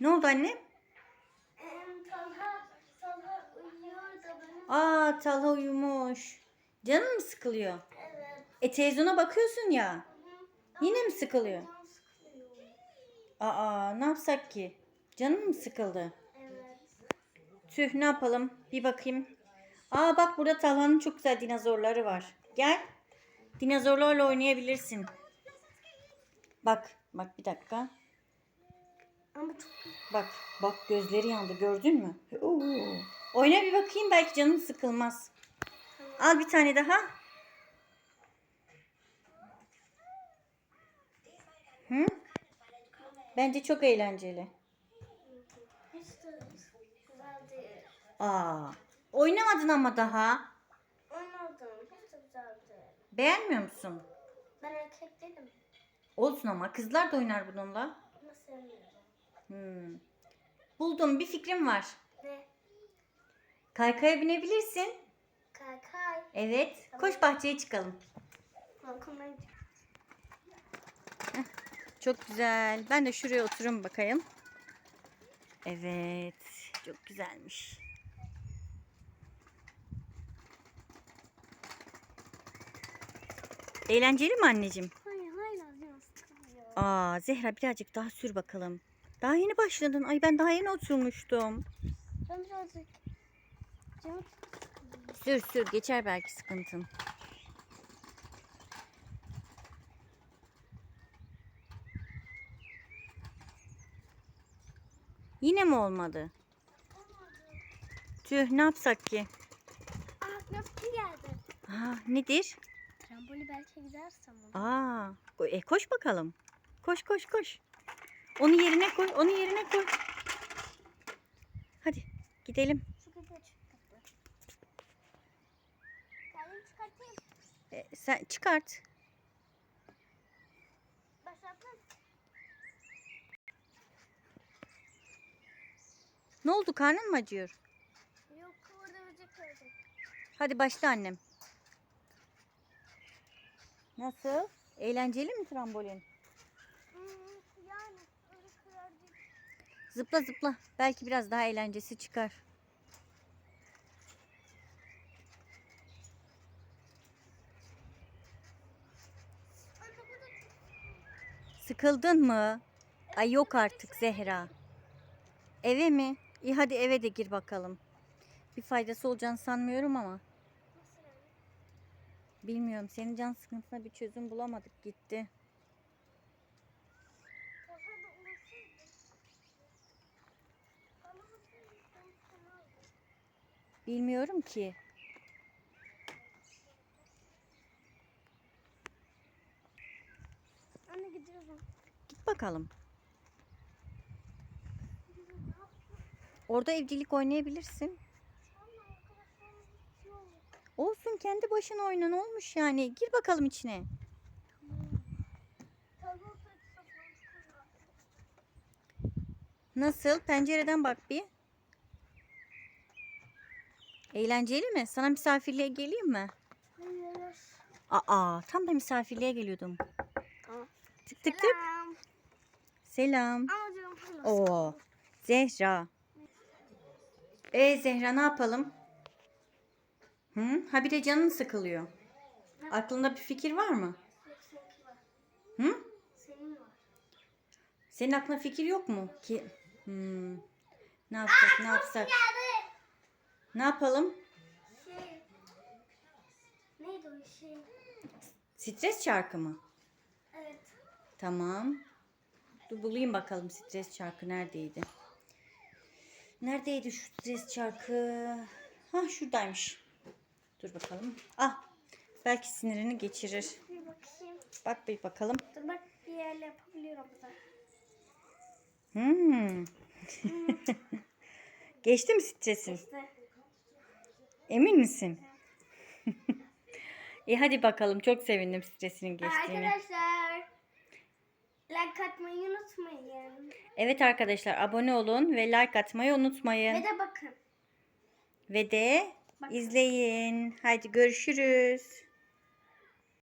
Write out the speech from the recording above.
Ne oldu anne? Em, Talha, Talha uyuyor da benim. Aa Talha uyumuş. Canın mı sıkılıyor? Evet. E televizyona bakıyorsun ya. Yine mi sıkılıyor? Canım sıkılıyor. Aa ne yapsak ki? Canın mı sıkıldı? Evet. Tüh ne yapalım? Bir bakayım. Aa bak burada Talha'nın çok güzel dinozorları var. Gel. Dinozorlarla oynayabilirsin. Bak, bak bir dakika. Ama çok Bak, bak gözleri yandı gördün mü? Oo. Oyna bir bakayım belki canın sıkılmaz. Al bir tane daha. Hı? Bence çok eğlenceli. Aa, oynamadın ama daha. Oynadım. Beğenmiyor musun? Ben erkek değilim. Olsun ama kızlar da oynar bununla. Sevmiyorum. Hmm. Buldum bir fikrim var. Ne? Kaykaya binebilirsin. Kaykay. Evet. Koş bahçeye çıkalım. Çok güzel. Ben de şuraya oturayım bakayım. Evet. Çok güzelmiş. Eğlenceli mi anneciğim? Hayır hayır. Aa Zehra birazcık daha sür bakalım. Daha yeni başladın. Ay ben daha yeni oturmuştum. Ben birazcık Sür sür geçer belki sıkıntın. Yine mi olmadı? Tüh ne yapsak ki? Ah nasıl geldi? Aa, nedir? Tramboli belki gidersem olur. Aa, e, koş bakalım. Koş koş koş. Onu yerine koy, onu yerine koy. Hadi gidelim. Şu kapıyı çıkarttı. Geldim çıkartayım. E, sen çıkart. Ne oldu karnın mı acıyor? Yok orada böcek gördüm. Hadi başla annem. Nasıl? Eğlenceli mi trambolin? Hmm, yani öyle kırar değil. Zıpla zıpla. Belki biraz daha eğlencesi çıkar. Sıkıldın mı? Ay yok artık Zehra. Eve mi? İyi hadi eve de gir bakalım. Bir faydası olacağını sanmıyorum ama. Bilmiyorum. Senin can sıkıntısına bir çözüm bulamadık gitti. Bilmiyorum ki. Anne gidiyorum. Git bakalım. Orada evcilik oynayabilirsin. Olsun kendi başına oyna ne olmuş yani. Gir bakalım içine. Nasıl? Pencereden bak bir. Eğlenceli mi? Sana misafirliğe geleyim mi? Hayır. Aa, tam da misafirliğe geliyordum. Tamam. Tık tık tık. Selam. Selam. Oo, Zehra. E Zehra ne yapalım? Hı? Ha bir de canın sıkılıyor. Aklında bir fikir var mı? Hı? Senin var. Senin aklına fikir yok mu? Ki Hmm. Ne yapsak? Ne yapsak? Ne yapalım? Şey. Neydi o şey? Stres çarkı mı? Evet. Tamam. Dur bulayım bakalım stres çarkı neredeydi? Neredeydi şu stres çarkı? Ha şuradaymış. Dur bakalım. Ah. Belki sinirini geçirir. Bir bakayım. Bak bir bakalım. Dur bak bir yerle yapabiliyorum da. Hmm. Geçti mi stresin? İşte. Emin misin? İyi hadi bakalım. Çok sevindim stresinin geçtiğine. Arkadaşlar. Like atmayı unutmayın. Evet arkadaşlar abone olun ve like atmayı Ve unutmayın. de bakın. Ve de Bakın. izleyin. Hadi görüşürüz.